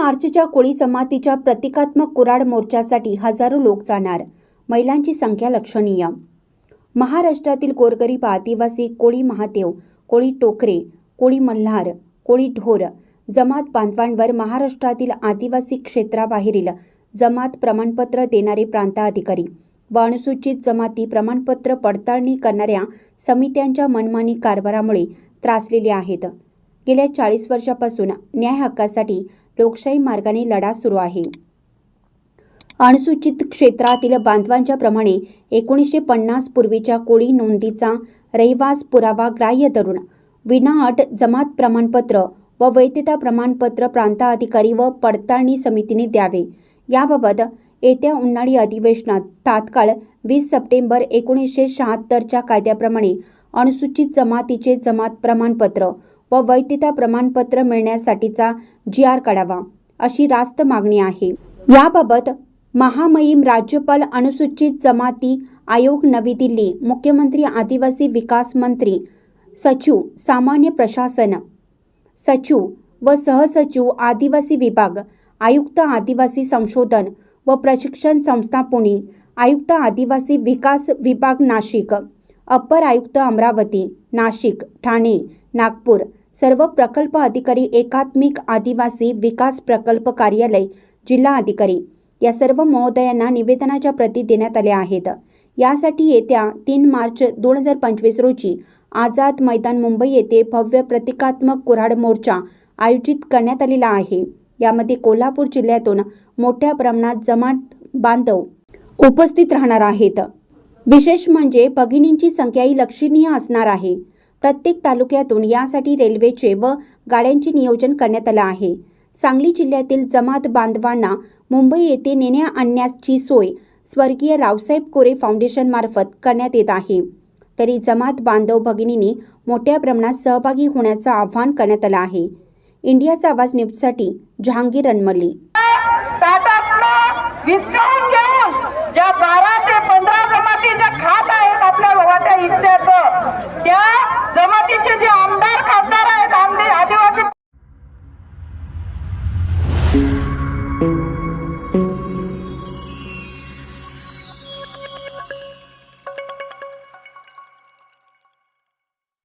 मार्चच्या कोळी जमातीच्या प्रतिकात्मक कुराड मोर्चासाठी हजारो लोक जाणार. महिलांची संख्या लक्षणीय. महाराष्ट्रातील गोरगरीब आदिवासी कोळी महादेव कोळी टोकरे कोळी मल्हार कोळी ढोर जमात बांधवांवर महाराष्ट्रातील आदिवासी क्षेत्राबाहेरील जमात प्रमाणपत्र देणारे प्रांताधिकारी व अनुसूचित जमाती प्रमाणपत्र पडताळणी करणाऱ्या समित्यांच्या मनमानी कारभारामुळे त्रासलेले आहेत. गेल्या चाळीस वर्षापासून न्याय हक्कासाठी लोकशाही मार्गाने लढा सुरू आहे. अनुसूचित क्षेत्रातील बांधवांच्या प्रमाणे एकोणीसशे पन्नास पूर्वीच्या कोळी नोंदीचा रहिवास पुरावा ग्राह्य धरून विनाअट जमात प्रमाणपत्र व वैधता प्रमाणपत्र प्रांताधिकारी व पडताळणी समितीने द्यावे. याबाबत येत्या उन्हाळी अधिवेशनात तात्काळ वीस सप्टेंबर एकोणीसशे शहात्तरच्या कायद्याप्रमाणे अनुसूचित जमातीचे जमात प्रमाणपत्र व वैधता प्रमाणपत्र मिळण्यासाठीचा जी आर काढावा अशी रास्त मागणी आहे. याबाबत महामहिम राज्यपाल अनुसूचित जमाती आयोग नवी दिल्ली मुख्यमंत्री आदिवासी विकास मंत्री सचिव सामान्य प्रशासन सचिव व सहसचिव आदिवासी विभाग आयुक्त आदिवासी संशोधन व प्रशिक्षण संस्था पुणे आयुक्त आदिवासी विकास विभाग नाशिक अप्पर आयुक्त अमरावती नाशिक ठाणे नागपूर सर्व प्रकल्प अधिकारी एकात्मिक आदिवासी विकास प्रकल्प कार्यालय जिल्हा अधिकारी या सर्व महोदयांना निवेदनाच्या प्रती देण्यात आल्या आहेत. यासाठी येत्या तीन मार्च दोन हजार पंचवीस रोजी आझाद मैदान मुंबई येथे भव्य प्रतिकात्मक कुऱ्हाड मोर्चा आयोजित करण्यात आलेला आहे. यामध्ये कोल्हापूर जिल्ह्यातून मोठ्या प्रमाणात जमात बांधव उपस्थित राहणार आहेत. विशेष म्हणजे भगिनींची संख्याही लक्षणीय असणार आहे. प्रत्येक तालुक्यातून यासाठी रेल्वेचे व गाड्यांचे नियोजन करण्यात आलं आहे. सांगली जिल्ह्यातील जमात बांधवांना मुंबई येथे नेण्या आणण्याची सोय स्वर्गीय रावसाहेब कोरे फाउंडेशनमार्फत करण्यात येत आहे. तरी जमात बांधव भगिनींनी मोठ्या प्रमाणात सहभागी होण्याचं आवाहन करण्यात आलं आहे. इंडियाचा आवाज न्यूजसाठी जहांगीर अनमल्ली आहेत आमदे आदिवासी